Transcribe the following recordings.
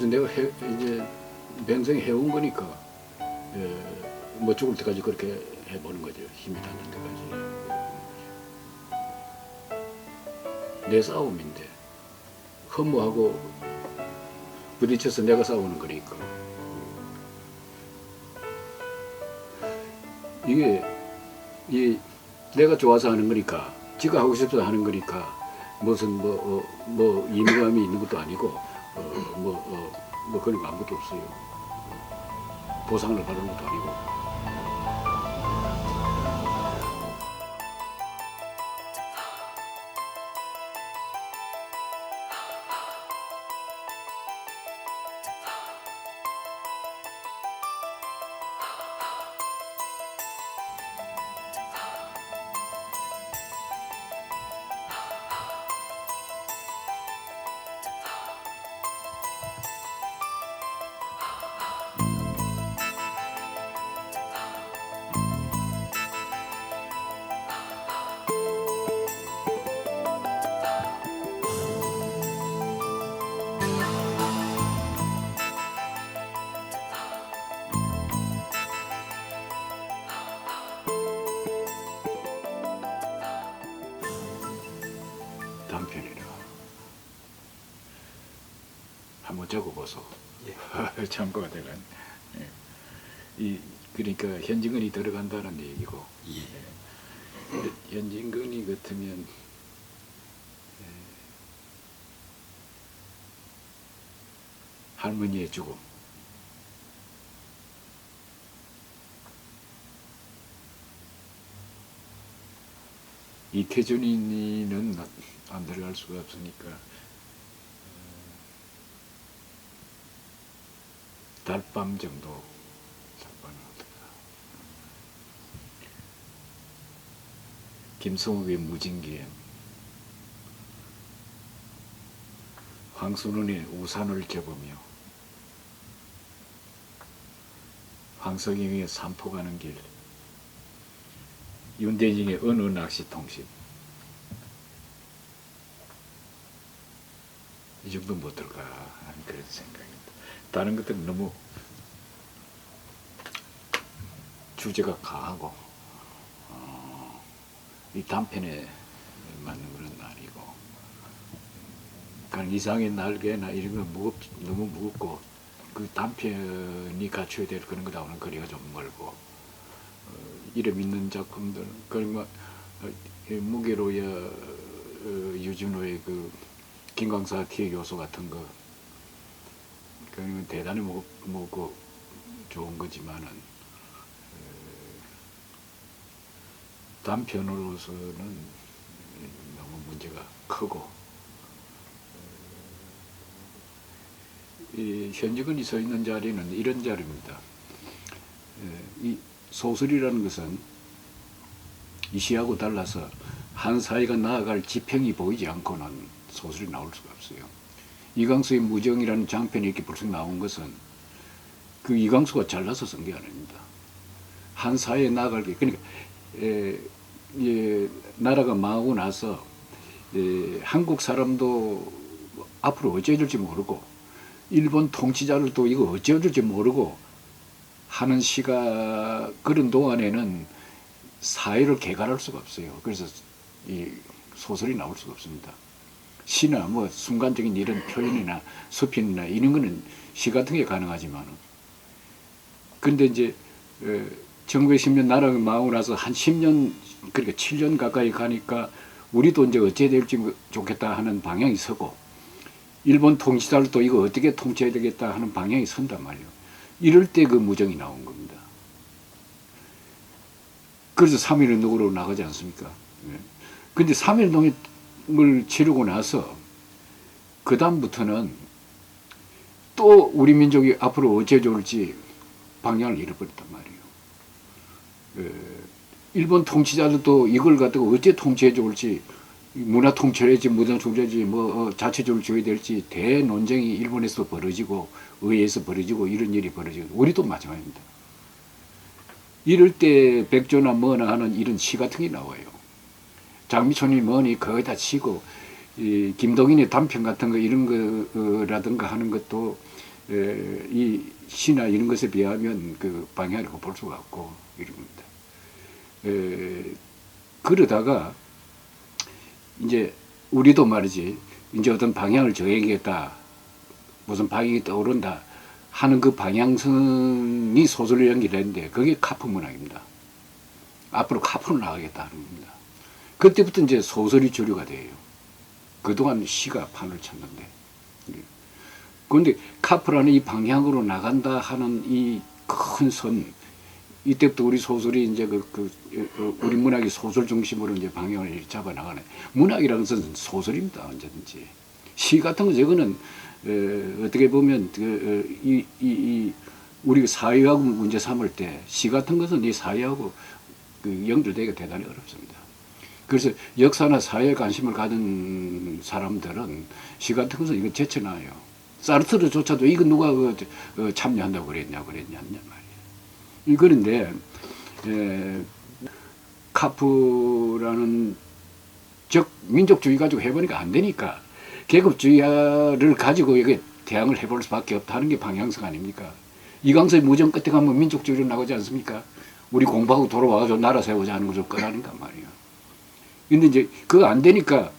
그래서 내가 해, 이제 맹생이 해온 거니까 예, 뭐 죽을 때까지 그렇게 해보는 거죠. 힘이 닿는 데까지. 내 싸움인데 허무하고 부딪혀서 내가 싸우는 거니까 이게 이 내가 좋아서 하는 거니까 지가 하고 싶어서 하는 거니까 무슨 뭐, 어, 뭐 있는 것도 아니고 어, 뭐, 어, 뭐 그런 거 아무것도 없어요. 보상을 받는 것도 아니고. 적어보소. 참고가 되간. 예. 이 그러니까 현진근이 들어간다는 얘기고 예. 현진근이 같으면 예, 할머니의 죽음. 이태준이는 안 들어갈 수가 없으니까 어, 달 밤 정도 달밤은 어떨까 김성욱의 무진기엔 황순원의 우산을 접으며 황석영의 산포 가는 길 윤대중의 어느 낚시 통신 이 정도 못 들까 하는 그런 생각입니다. 다른 것들은 너무 주제가 강하고 어, 이 단편에 맞는 건 아니고 그냥 이상의 날개나 이런 건 무겁 너무 무겁고 그 단편이 갖춰야 될 그런 거하고는 거리가 좀 멀고 어, 이름 있는 작품들 그런 거 어, 이 무게로야 어, 유준호의 그 김광사 티의 요소 같은 거 그건 대단히 무겁, 무겁고 좋은 거지만은 어, 단편으로서는 너무 문제가 크고 이 현직원이 서 있는 자리는 이런 자리입니다. 예, 이 소설이라는 것은 이 시하고 달라서 한 사회가 나아갈 지평이 보이지 않고는 소설이 나올 수가 없어요. 이강수의 무정이라는 장편이 이렇게 벌써 나온 것은 그 이강수가 잘나서 쓴 게 아닙니다. 한 사회에 나아갈 게 그러니까 에, 예, 나라가 망하고 나서 에, 한국 사람도 앞으로 어찌해야 될지 모르고 일본 통치자들도 이거 어찌해야 될지 모르고 하는 시가 그런 동안에는 사회를 개발할 수가 없어요. 그래서 이 소설이 나올 수가 없습니다. 시나 뭐 순간적인 이런 표현이나 수필이나 이런 거는 시 같은 게 가능하지만은 근데 이제 어, 1910년 나라가 망하고 나서 한 10년 그러니까 7년 가까이 가니까 우리도 이제 어찌해야 될지 좋겠다 하는 방향이 서고 일본 통치자들도 이거 어떻게 통치해야 되겠다 하는 방향이 선단 말이에요. 이럴 때 그 무정이 나온 겁니다. 그래서 3.1 운동으로 나가지 않습니까? 예. 근데 3.1 운동 을 치르고 나서 그 다음부터는 또 우리 민족이 앞으로 어째 좋을지 방향을 잃어버렸단 말이에요. 예. 일본 통치자들도 이걸 갖다가 어째 통치해 좋을지 문화 통치해야지 문화 통치해야지 뭐 어, 자체적으로 줘야 될지 대논쟁이 일본에서 벌어지고 의회에서 벌어지고 이런 일이 벌어지고 우리도 마찬가지입니다. 이럴 때 백조나 뭐나 하는 이런 시 같은 게 나와요. 장미촌이 뭐니 거의 다 치고 이 김동인의 단편 같은 거 이런 거라든가 하는 것도 에, 이 시나 이런 것에 비하면 그 방향이라고 볼 수가 없고 이런 겁니다. 에, 그러다가 이제 우리도 말이지 이제 어떤 방향을 정해야겠다 무슨 방향이 떠오른다 하는 그 방향성이 소설로 연결되는데 그게 카프 문학입니다. 앞으로 카프로 나가겠다 하는 겁니다. 그때부터 이제 소설이 주류가 돼요. 그동안 시가 판을 쳤는데. 그런데 카프라는 이 방향으로 나간다 하는 이 큰 선, 이때부터 우리 소설이 이제 그, 그, 어, 우리 문학이 소설 중심으로 이제 방향을 잡아 나가네. 문학이라는 것은 소설입니다. 언제든지. 시 같은 거 저거는, 어, 어떻게 보면, 그, 어, 이, 이, 이, 우리 사회하고 문제 삼을 때, 시 같은 것은 이 사회하고 그 연결되기가 대단히 어렵습니다. 그래서 역사나 사회에 관심을 가진 사람들은 시 같은 것은 이거 제쳐놔요. 사르트르조차도 이거 누가 그, 어, 참여한다고 그랬냐, 그랬냐, 말이에요. 이거는데, 에, 카프라는 즉 민족주의 가지고 해보니까 안 되니까 계급주의를 가지고 이게 대항을 해볼 수밖에 없다는 게 방향성 아닙니까? 이강서의 무정 끝에 가면 민족주의로 나오지 않습니까? 우리 공부하고 돌아와가지고 나라 세우자 하는 것을 꺼라니까 말이에요. 근데 이제 그거 안 되니까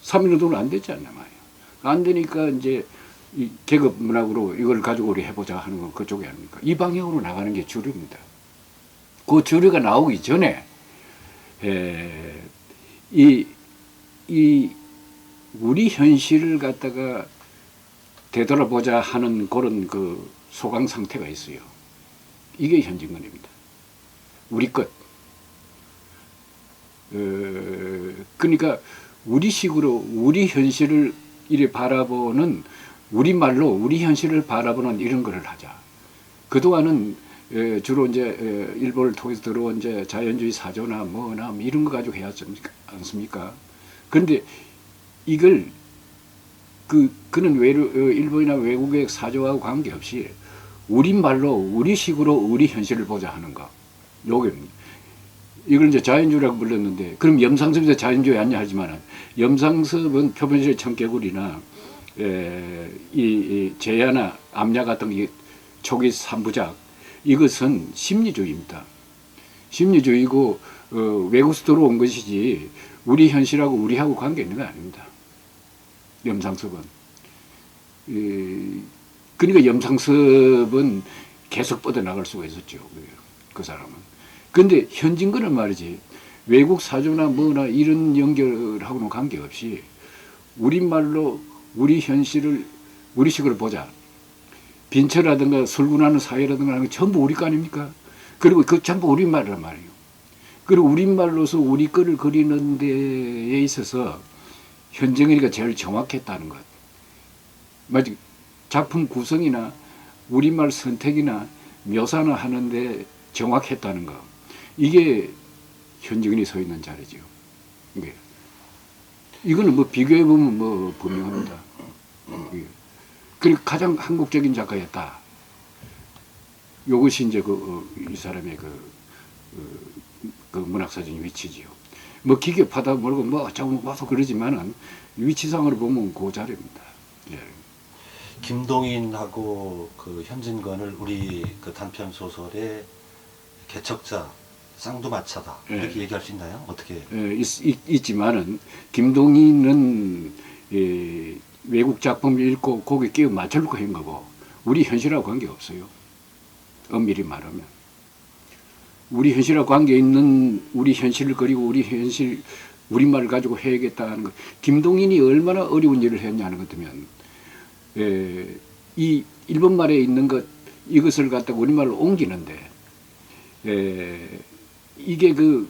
삼인운동은 안 되지 않냐 말이에요. 안 되니까 이제 이 계급 문학으로 이걸 가지고 우리 해보자 하는 건 그쪽이 아닙니까? 이 방향으로 나가는 게 주류입니다. 그 주류가 나오기 전에 에, 이, 이 우리 현실을 갖다가 되돌아보자 하는 그런 그 소강 상태가 있어요. 이게 현진건입니다. 우리 것. 어, 그러니까 우리식으로 우리 현실을 이래 바라보는 우리말로 우리 현실을 바라보는 이런 거를 하자. 그동안은 에, 주로 이제 에, 일본을 통해서 들어온 이제 자연주의 사조나 뭐나 뭐 이런 거 가지고 해야 하지 않습니까? 그런데 이걸 그 그는 외로, 어, 일본이나 외국의 사조하고 관계없이 우리말로 우리식으로 우리 현실을 보자 하는 거. 요게 이걸 이제 자연주의라고 불렀는데 그럼 염상섭에서 자연주의 아니냐 하지만은 염상섭은 표본실 청개구리나 에, 이, 이 제야나 암야 같은 이 초기 삼부작 이것은 심리주의입니다. 심리주의고 어, 외국에서 들어온 것이지 우리 현실하고 우리하고 관계 있는 거 아닙니다. 염상섭은. 이, 그러니까 염상섭은 계속 뻗어나갈 수가 있었죠. 그 사람은. 근데 현진거는 말이지 외국 사조나 뭐나 이런 연결하고는 관계없이 우리말로 우리 현실을 우리식으로 보자. 빈처라든가 설군하는 사회라든가 하는 거 전부 우리 거 아닙니까? 그리고 그 전부 우리말이란 말이에요. 그리고 우리말로서 우리 거를 그리는 데에 있어서 현정이가 제일 정확했다는 것. 마치 작품 구성이나 우리말 선택이나 묘사나 하는데 정확했다는 것. 이게 현정이 서 있는 자리죠. 이게. 이거는 뭐 비교해 보면 뭐 분명합니다. 예. 그리고 가장 한국적인 작가였다. 요것이 이제 그, 어, 이 사람의 그, 어, 그 문학사진 위치지요. 뭐 기계파다 모르고 뭐 어쩌고 와서 그러지만은 위치상으로 보면 그 자리입니다. 예. 김동인하고 그 현진건을 우리 그 단편 소설의 개척자 쌍두마차다 예. 이렇게 얘기할 수 있나요? 어떻게? 예, 있, 있, 지만은 김동인은 예, 외국 작품을 읽고 거기에 끼워 맞추려고 한 거고 우리 현실하고 관계 없어요. 엄밀히 말하면 우리 현실하고 관계 있는 우리 현실을 그리고 우리 현실 우리 말을 가지고 해야겠다는 것. 김동인이 얼마나 어려운 일을 했냐는 것 같으면 예, 이 일본 말에 있는 것 이것을 갖다가 우리 말로 옮기는데 예, 이게 그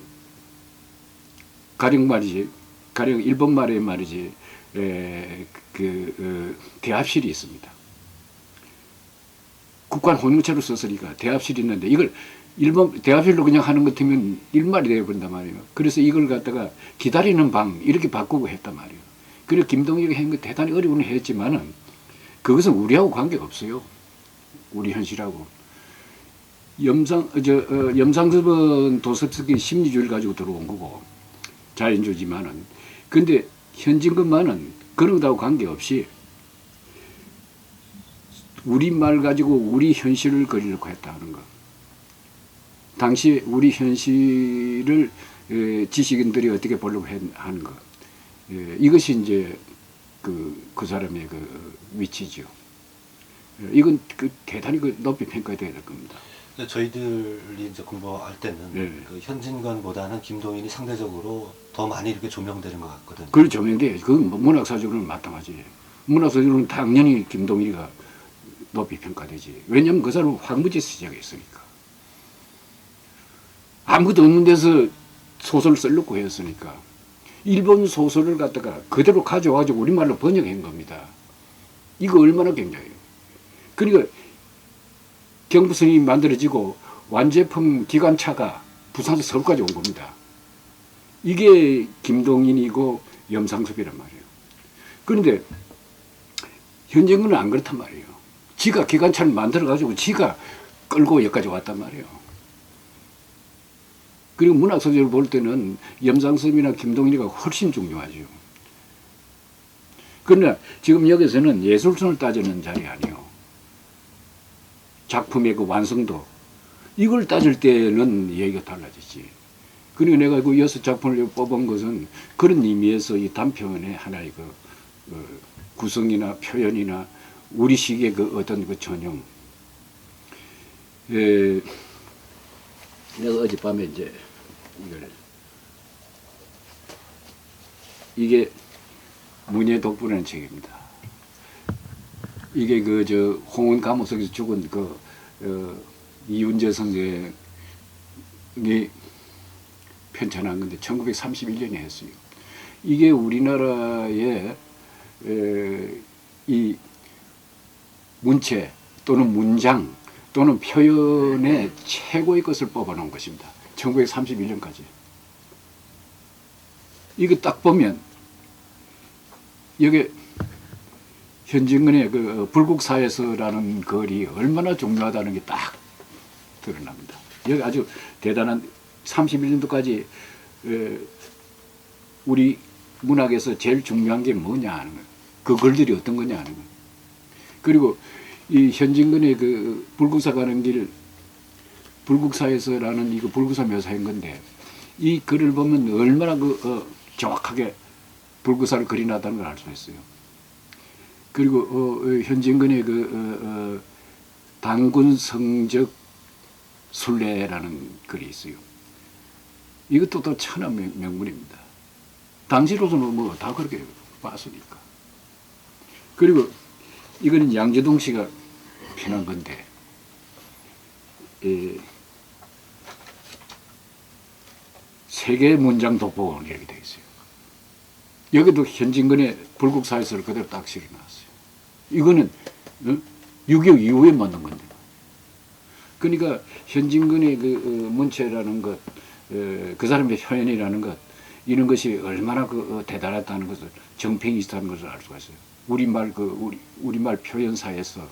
가령 말이지 가령 일본 말에 말이지 에, 그 어, 대합실이 있습니다. 국관 혼용체로 썼으니까 대합실이 있는데 이걸 일본 대합실로 그냥 하는 것 같으면 일말이 되어버린단 말이에요. 그래서 이걸 갖다가 기다리는 방 이렇게 바꾸고 했단 말이에요. 그리고 김동일이 한거 대단히 어려운 했지만은 그것은 우리하고 관계가 없어요. 우리 현실하고. 염상 저 어, 염상섭은 도스토옙스키 심리주의를 가지고 들어온 거고 자연주의지만은 근데 현진건만은 그런 것하고 관계없이 우리 말 가지고 우리 현실을 그리려고 했다는 거. 당시 우리 현실을 에, 지식인들이 어떻게 보려고 했- 하는 거. 예, 이것이 이제 그, 그 사람의 그 위치죠. 예, 이건 그 대단히 그 높이 평가돼야 될 겁니다. 저희들이 이제 공부할 때는 네. 그 현진건보다는 김동인이 상대적으로 더 많이 이렇게 조명되는 것 같거든요. 그걸 조명돼. 그건 뭐 문학사적으로는 마땅하지. 문학사적으로는 당연히 김동일이가 높이 평가되지. 왜냐면 그 사람은 황무지 시작했으니까. 아무것도 없는 데서 소설을 쓰려고 했으니까. 일본 소설을 갖다가 그대로 가져와가지고 우리말로 번역한 겁니다. 이거 얼마나 굉장해요. 그러니까 경부선이 만들어지고 완제품 기관차가 부산에서 서울까지 온 겁니다. 이게 김동인이고 염상섭이란 말이에요. 그런데 현정은 안 그렇단 말이에요. 지가 기관차를 만들어가지고 지가 끌고 여기까지 왔단 말이에요. 그리고 문학소설을 볼 때는 염상섭이나 김동인이가 훨씬 중요하죠. 그러나 지금 여기서는 예술성을 따지는 자리 아니에요. 작품의 그 완성도 이걸 따질 때는 얘기가 달라지지. 그리고 내가 그 여섯 작품을 뽑은 것은 그런 의미에서 이 단편의 하나의 그, 그 구성이나 표현이나 우리식의 그 어떤 그 전형. 에, 내가 어젯밤에 이제 이걸 이게 문예 독부라는 책입니다. 이게 그 저 홍은 감옥에서 죽은 그 어, 이윤재 선생이 편찬한 건데 1931년에 했어요. 이게 우리나라의 에, 이 문체 또는 문장 또는 표현의 최고의 것을 뽑아놓은 것입니다. 1931년까지. 이거 딱 보면 여기 현진근의 그 불국사에서라는 글이 얼마나 중요하다는 게 딱 드러납니다. 여기 아주 대단한 31년도까지 우리 문학에서 제일 중요한 게 뭐냐 하는 거예요. 그 글들이 어떤 거냐 하는 거예요. 그리고 이 현진근의 그 불국사 가는 길 불국사에서라는 이거 불국사 묘사인 건데 이 글을 보면 얼마나 그 어, 정확하게 불국사를 그려놨다는 걸 알 수 있어요. 그리고 어, 어, 현진근의 그 어, 어, 당군 성적 순례라는 글이 있어요. 이것도 또 천한 명- 명문입니다. 당시로서는 뭐 다 그렇게 봤으니까. 그리고 이거는 양재동 씨가 편한 건데, 에, 세계 문장 독보원 이렇게 되어 있어요. 여기도 현진근의 불국사에서를 그대로 딱 실어놨어요. 이거는 어? 6.25 이후에 만든 건데. 그러니까 현진근의 그 어, 문체라는 것, 어, 그 사람의 표현이라는 것, 이런 것이 얼마나 그 어, 대단하다는 것을 정평이 있다는 것을 알 수가 있어요. 우리말 그 우리 우리말 표현사에서.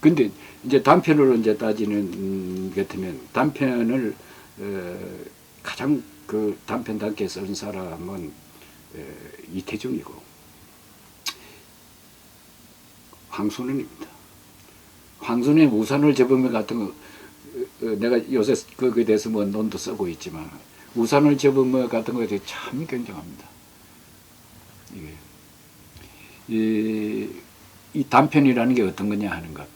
근데 이제 단편으로 이제 따지는 음, 같으면 단편을 어, 가장 그 단편답게 쓴 사람은 에, 이태중이고 황순원입니다. 황순의 우산을 접으면 같은 거 어, 어, 내가 요새 그거에 대해서 뭐 논도 쓰고 있지만 우산을 접으면 같은 것이 참 굉장합니다. 이게 이, 이 단편이라는 게 어떤 거냐 하는 것.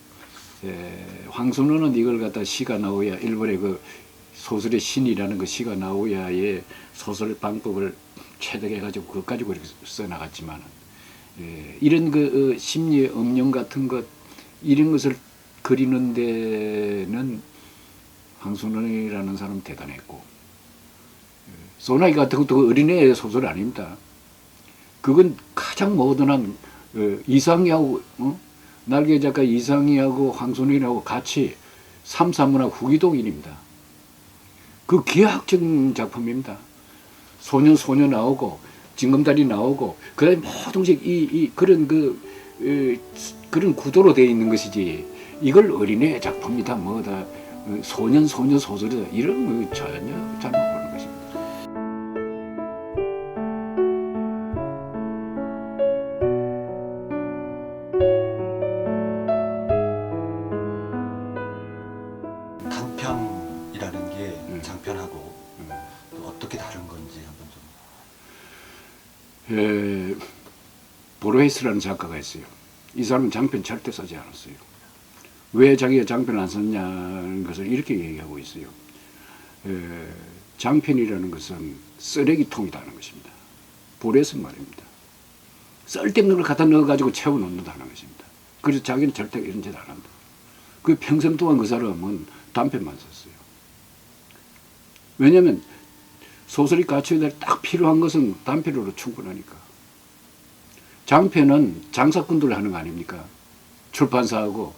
에, 황순원은 이걸 갖다 시가 나오야 일본의 그 소설의 신이라는 그 시가 나오야의 소설 방법을 체득해 가지고 그것 가지고 이렇게 써 나갔지만 예, 이런 그 어, 심리의 음영 같은 것 이런 것을 그리는 데는 황순원이라는 사람 대단했고 예, 소나기 같은 것도 그 어린애 소설 아닙니다. 그건 가장 모던한 어, 이상희하고 어? 날개 작가 이상희하고 황순원이하고 같이 삼사문학 후기동인입니다. 그 기하학적 작품입니다. 소년 소녀 나오고 징검다리 나오고 그다음에 모든 이, 이 그런 그 어, 그런 구도로 되어 있는 것이지 이걸 어린애 작품이다 뭐다 어, 소년 소녀 소설이다 이런 거 전혀 잘못 보는 보로헤스라는 작가가 있어요. 이 사람은 장편 절대 쓰지 않았어요. 왜 자기가 장편 안 썼냐는 것을 이렇게 얘기하고 있어요. 에, 장편이라는 것은 쓰레기통이라는 것입니다. 보레스 말입니다. 쓸데없는 걸 갖다 넣어가지고 채워놓는다는 것입니다. 그래서 자기는 절대 이런 짓 안 한다. 그 평생 동안 그 사람은 단편만 썼어요. 왜냐하면 소설이 갖춰야 될 딱 필요한 것은 단편으로 충분하니까. 장편은 장사꾼들 하는 거 아닙니까? 출판사하고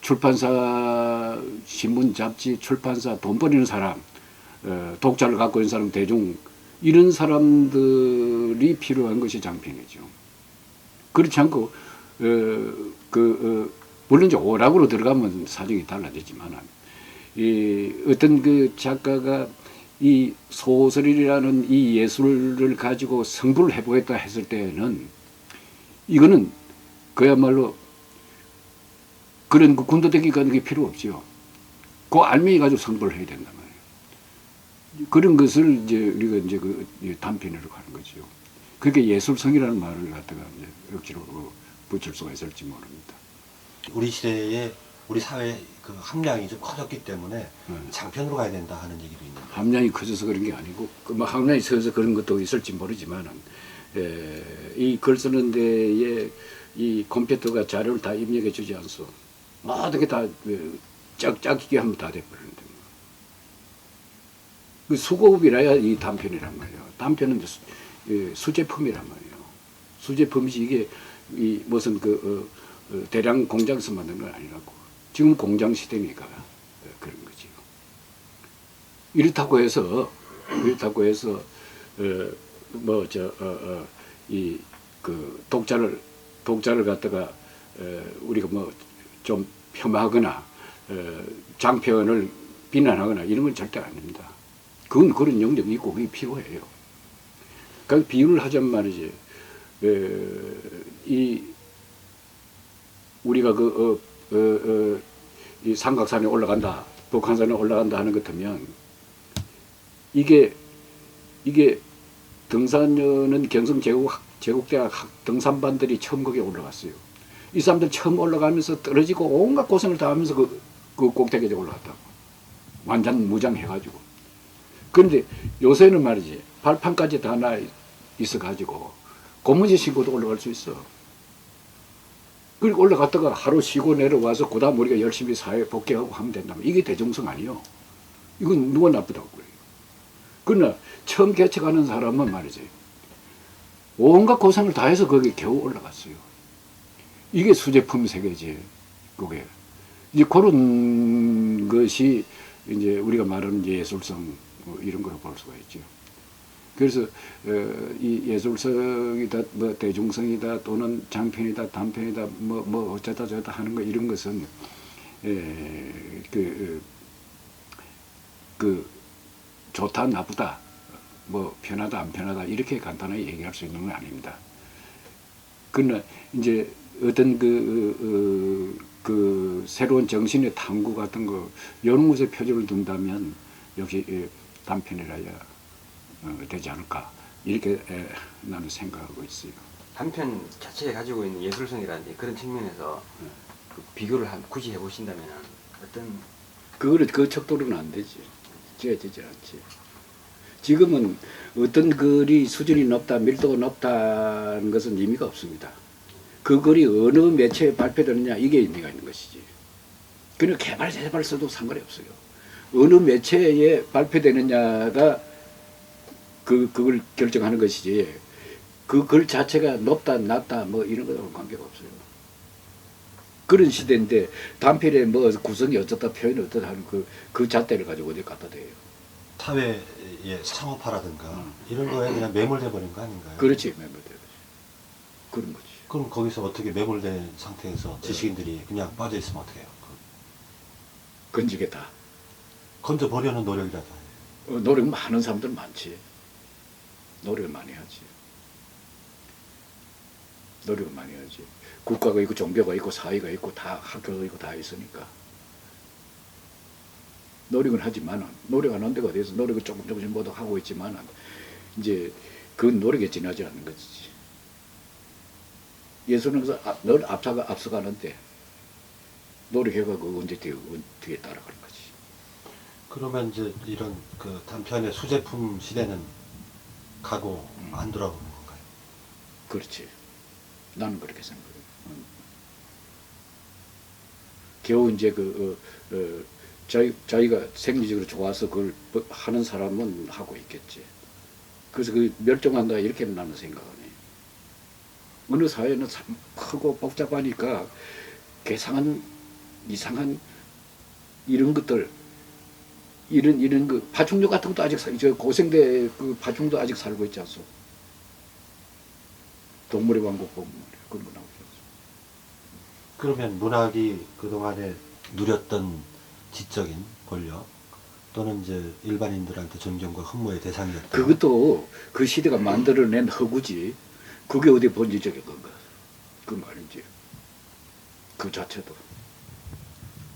출판사 신문 잡지 출판사 돈 버리는 사람 어, 독자를 갖고 있는 사람 대중 이런 사람들이 필요한 것이 장편이죠. 그렇지 않고 어, 그 어, 물론 이제 오락으로 들어가면 사정이 달라지지만 이 어떤 그 작가가 이 소설이라는 이 예술을 가지고 성불을 해보겠다 했을 때는 이거는 그야말로 그런 그 군더더기 가는 게 필요 없지요. 그 알맹이 가지고 성불을 해야 된단 말이에요. 그런 것을 이제 우리가 이제 그 단편으로 가는 거지요. 그렇게 예술성이라는 말을 갖다가 이제 억지로 어, 붙일 수가 있을지 모릅니다. 우리 시대에 우리 사회 그 함량이 좀 커졌기 때문에 음. 장편으로 가야 된다 하는 얘기도 있는데 함량이 커져서 그런 게 아니고 그 뭐 함량이 커져서 그런 것도 있을지 모르지만 이 글 쓰는 데에 이 컴퓨터가 자료를 다 입력해 주지 않소. 어떻게 다 그, 짝짝이게 하면 다 돼버리는데. 뭐. 그 수고급이라야 이 단편이란 말이에요. 단편은 예, 수제품이란 말이에요. 수제품이지 이게 이 무슨 그 어, 어, 대량 공장에서 만든 건 아니라고. 지금 공장 시대니까 어, 그런 거지요. 이렇다고 해서 이렇다고 해서 어, 뭐저이 그 독자를 독자를 갖다가 어, 우리가 뭐 좀 폄하하거나 어, 장편을 비난하거나 이런 건 절대 아닙니다. 그건 그런 영역이 있고 그게 필요해요. 그 비유를 하자면 말이지 에, 이 우리가 그 어, 어, 어, 이 삼각산에 올라간다, 북한산에 올라간다 하는 것 같으면 이게 이게 등산여는 경성 제국 제국대학 학- 등산반들이 처음 거기에 올라갔어요. 이 사람들 처음 올라가면서 떨어지고 온갖 고생을 다 하면서 그, 그 꼭대기에 올라갔다고. 완전 무장해가지고. 그런데 요새는 말이지 발판까지 다 나 있어가지고 고무줄 신고도 올라갈 수 있어. 그리고 올라갔다가 하루 쉬고 내려와서 그 다음 우리가 열심히 사회에 복귀하고 하면 된다면 이게 대중성 아니요. 이건 누가 나쁘다고 그래요. 그러나 처음 개척하는 사람은 말이지 온갖 고생을 다 해서 거기 겨우 올라갔어요. 이게 수제품 세계지. 그게 이제 그런 것이 이제 우리가 말하는 예술성 뭐 이런 거로 볼 수가 있죠. 그래서 어, 이 예술성이다, 뭐 대중성이다, 또는 장편이다, 단편이다, 뭐뭐 어쩌다 저쩌다 하는 거 이런 것은 에, 그, 그 좋다 나쁘다, 뭐 편하다 안 편하다 이렇게 간단하게 얘기할 수 있는 건 아닙니다. 그러나 이제 어떤 그, 어, 그 새로운 정신의 탐구 같은 거 이런 것에 표준을 둔다면 역시 이 단편이라야 어, 되지 않을까 이렇게 에, 나는 생각하고 있어요. 단편 자체에 가지고 있는 예술성이라든지 그런 측면에서 그 비교를 한, 굳이 해보신다면 어떤 그거를 그 척도로는 안 되지. 지어지지 않지. 지금은 어떤 글이 수준이 높다, 밀도가 높다는 것은 의미가 없습니다. 그 글이 어느 매체에 발표되느냐 이게 의미가 있는 것이지. 그냥 개발 재발 써도 상관이 없어요. 어느 매체에 발표되느냐가 그 그걸 결정하는 것이지. 그 글 자체가 높다, 낮다 뭐 이런 거하고 관계가 없어요. 그런 시대인데 단편에 뭐 구성이 어쩌다 표현이 어쩌다 하는 그, 그 잣대를 가지고 어디 갖다 대요. 사회의 상업화라든가 이런 거에 그냥 매몰돼 버린 거 아닌가요? 그렇지, 매몰되듯이. 그런 거지. 그럼 거기서 어떻게 매몰된 상태에서 지식인들이 그냥 빠져 있으면 어떻게 해요? 건지겠다. 건져 버려는 노력이라도. 어, 노력 많은 사람들 많지. 노력을 많이 하지. 노력을 많이 하지. 국가가 있고 종교가 있고 사회가 있고 다 학교가 있고 다 있으니까. 노력은 하지만은 노력 안 한 데가 어디서 노력을 조금 조금씩 모두 하고 있지만은 이제 그 노력에 지나지 않는 거지. 예수는 늘 앞서가 앞서가는데 노력해가고 언제 뒤에, 뒤에 따라가는 거지. 그러면 이제 이런 그 단편의 수제품 시대는 가고 안 돌아오는 건가요? 그렇지. 나는 그렇게 생각해. 음. 겨우 이제 그, 어, 어, 자기, 자기가 생리적으로 좋아서 그걸 뭐 하는 사람은 하고 있겠지. 그래서 그 멸종한다 이렇게 나는 생각하네. 어느 사회는 참 크고 복잡하니까 개상한, 이상한 이런 것들, 이런, 이런 그 파충류 같은 것도 아직, 사- 저 고생대 그 파충도 아직 살고 있지 않소. 동물의 왕국 보면. 그런 거 나오죠. 그러면 문학이 그동안에 누렸던 지적인 권력 또는 이제 일반인들한테 존경과 흠모의 대상이었다. 그것도 그 시대가 만들어낸 허구지. 그게 어디 본질적인 건가. 그 말인지. 그 자체도.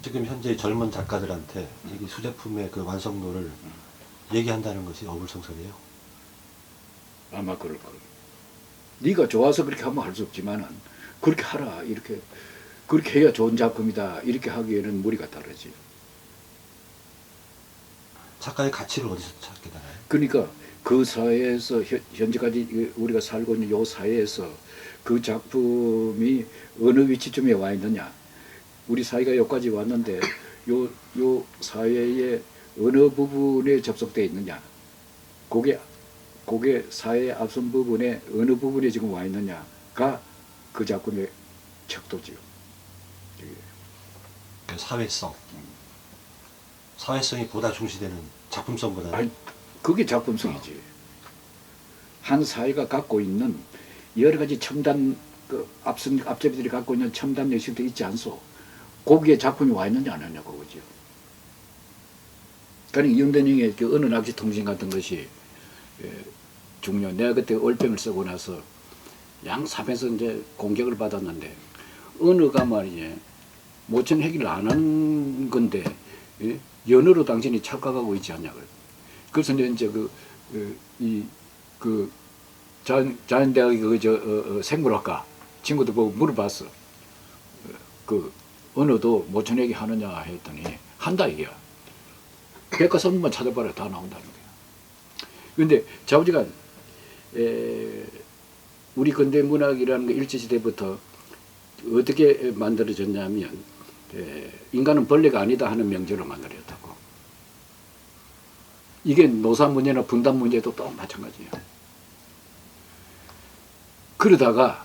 지금 현재 젊은 작가들한테 이 수제품의 그 완성도를 얘기한다는 것이 어불성설이에요. 아마 그럴 걸. 네가 좋아서 그렇게 하면 할 수 없지만은 그렇게 하라. 이렇게. 그렇게 해야 좋은 작품이다. 이렇게 하기에는 무리가 따르지. 작가의 가치를 어디서 찾게 되나요? 그러니까 그 사회에서 현, 현재까지 우리가 살고 있는 요 사회에서 그 작품이 어느 위치쯤에 와 있느냐. 우리 사회가 여기까지 왔는데 요, 요 사회의 어느 부분에 접속되어 있느냐. 그게, 그게 사회의 앞선 부분에 어느 부분에 지금 와 있느냐가 그 작품의 척도지요. 그 사회성. 사회성이 보다 중시되는 작품성보다는 아니, 그게 작품성이지. 한 사회가 갖고 있는 여러 가지 첨단, 그 앞선, 앞제비들이 갖고 있는 첨단 예술도 있지 않소. 거기에 작품이 와 있느냐 안 하냐 그거죠. 그러니까 이영대님의 그 어느 낚시 통신 같은 것이 예, 중요. 내가 그때 올병을 쓰고 나서 양삽에서 이제 공격을 받았는데 언어가 말이지 모천 해결을 안한 건데 예? 연어로 당신이 착각하고 있지 않냐 그래. 그래서 이제 이제 그, 그, 자연, 자연대학 그, 저, 어, 어, 생물학과 친구들 보고 물어봤어. 어, 그, 언어도 모천 얘기 하느냐 했더니, 한다 이게야. 백과사전만 찾아봐라 다 나온다는 거야. 근데 자우지간, 에, 우리 근대 문학이라는 게 일제시대부터 어떻게 만들어졌냐면, 에, 인간은 벌레가 아니다 하는 명제로 만들어졌다고. 이게 노사 문제나 분단 문제도 또 마찬가지예요. 그러다가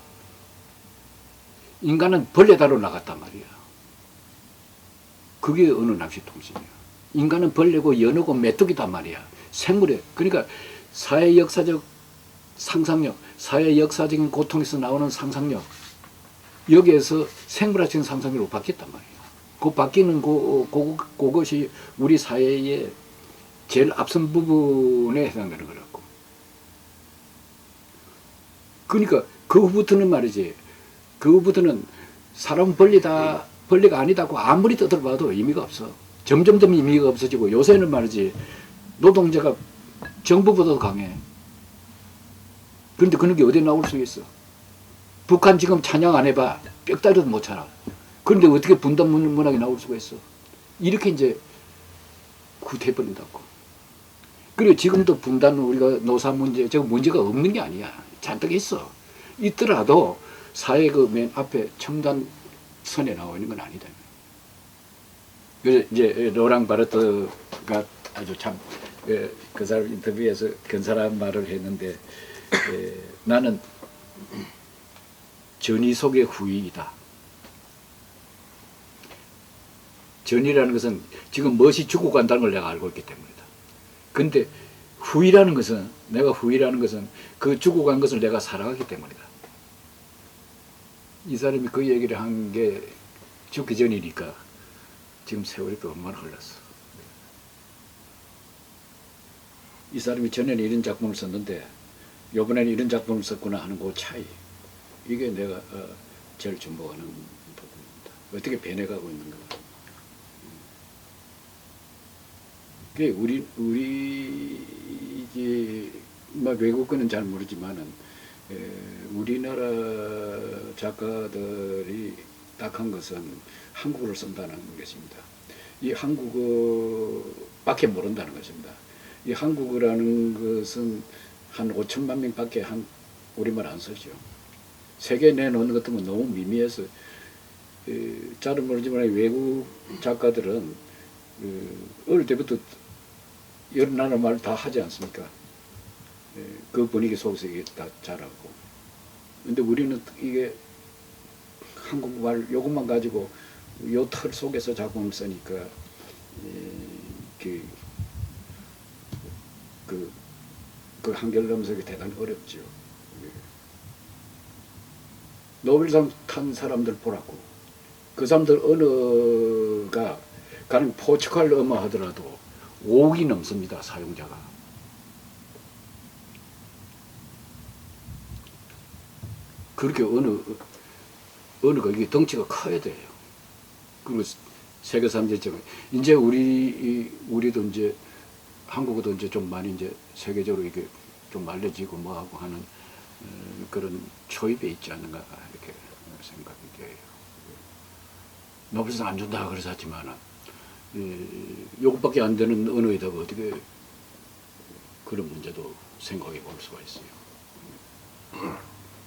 인간은 벌레다로 나갔단 말이야. 그게 어느 낚시 통신이야. 인간은 벌레고 연어고 메뚜기단 말이야. 생물에 그러니까 사회 역사적 상상력, 사회 역사적인 고통에서 나오는 상상력 여기에서 생물학적인 상상력으로 바뀌었단 말이야. 그 바뀌는 그, 그, 그것이 우리 사회의 제일 앞선 부분에 해당되는 거라고. 그러니까 그 후부터는 말이지. 그 후부터는 사람 벌리다 벌레가 아니다고 아무리 떠들어봐도 의미가 없어. 점점점 의미가 없어지고 요새는 말이지 노동자가 정부보다도 강해. 그런데 그런 게 어디 나올 수 있어? 북한 지금 찬양 안 해봐. 뼈다리도 못 차라. 그런데 어떻게 분단 문- 문학이 나올 수가 있어? 이렇게 이제 구태버린다고. 그리고 지금도 분단 우리가 노사 문제, 저 문제가 없는 게 아니야. 잔뜩 있어. 있더라도 사회 그 맨 앞에 첨단 선에 나와 있는 건 아니다. 그래서 이제 로랑 바르트가 아주 참, 그, 그 사람 인터뷰에서 근사한 말을 했는데, 에, 나는 전이 속의 후이이다. 전이라는 것은 지금 무엇이 죽어간다는 걸 내가 알고 있기 때문이다. 근데 후이라는 것은 내가 후이라는 것은 그 죽어간 것을 내가 살아가기 때문이다. 이 사람이 그 얘기를 한 게 죽기 전이니까 지금 세월이 또 얼마나 흘렀어. 이 사람이 전에는 이런 작품을 썼는데 요번에는 이런 작품을 썼구나 하는 그 차이. 이게 내가 어, 제일 주목하는 부분입니다. 어떻게 변해가고 있는가. 그 우리 우리 이제 뭐 외국 거는 잘 모르지만은 에, 우리나라 작가들이 딱한 것은 한국어를 쓴다는 것입니다. 이 한국어밖에 모른다는 것입니다. 이 한국어라는 것은 한 5천만 명밖에 한 우리말 안 쓰죠. 세계 내놓는 것 같으면 너무 미미해서 에, 잘은 모르지만 외국 작가들은 그 어릴 때부터 여러 나라 말 다 하지 않습니까? 예, 그 분위기 속에서 이게 다 자라고. 근데 우리는 이게 한국말 요것만 가지고 요 틀 속에서 작품을 쓰니까 예, 그, 그, 그 한결 검색이 대단히 어렵죠. 예. 노벨상 탄 사람들 보라고. 그 사람들 언어가 가령 포르투갈 언어 하더라도 5억이 넘습니다 사용자가. 그렇게 언어 언어가 이게 덩치가 커야 돼요. 그리고 세계 3대점에. 이제 우리 이- 우리도 이제 한국어도 이제 좀 많이 이제 세계적으로 이게 좀 알려지고 뭐하고 하는 어, 그런 초입에 있지 않는가 이렇게 생각이 돼요. 노벨상 안 준다 그러셨지만은 요것밖에 안 되는 언어에다가 어떻게 그런 문제도 생각해 볼 수가 있어요.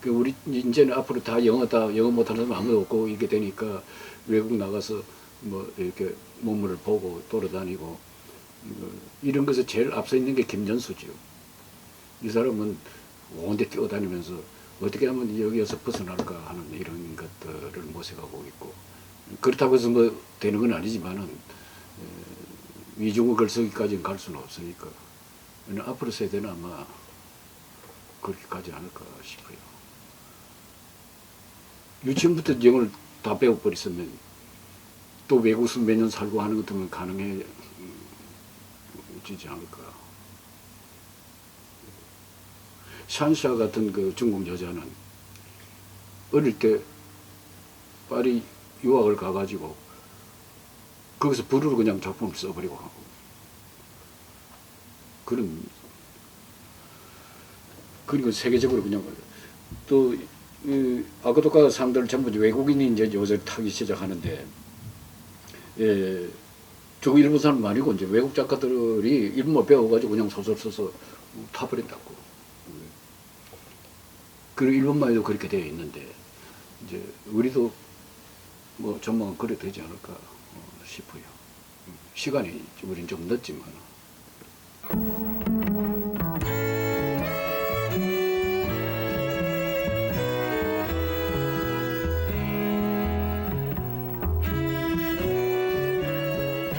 그 우리 이제는 앞으로 다 영어 다 영어 못하는 사람 아무도 없고 이렇게 되니까 외국 나가서 뭐 이렇게 문물을 보고 돌아다니고 어, 이런 것에 제일 앞서 있는 게 김전수죠. 이 사람은 온데 뛰어다니면서 어떻게 하면 여기에서 벗어날까 하는 이런 것들을 모색하고 있고 그렇다고 해서 뭐 되는 건 아니지만은 에, 위중어 글쓰기까지는 갈 수는 없으니까 앞으로 세대는 아마 그렇게 가지 않을까 싶어요. 유치원부터 영어를 다 배워버렸으면 또 외국에서 몇 년 살고 하는 것 같으면 가능해지지 않을까. 샨샤 같은 그 중국 여자는 어릴 때 파리 유학을 가가지고 거기서 불으로 그냥 작품을 써버리고 하고 그런 그리고 세계적으로 그냥 또 이, 아카도카 상들 전부 외국인이 이제 요새 타기 시작하는데 예, 일본 사람 아니고 이제 외국 작가들이 일본어 배워가지고 그냥 소설 써서 타버린다고. 그리고 일본말도 그렇게 되어 있는데 이제 우리도 뭐 전망은 그래 되지 않을까 어, 싶어요. 시간이 우린 좀 늦지만.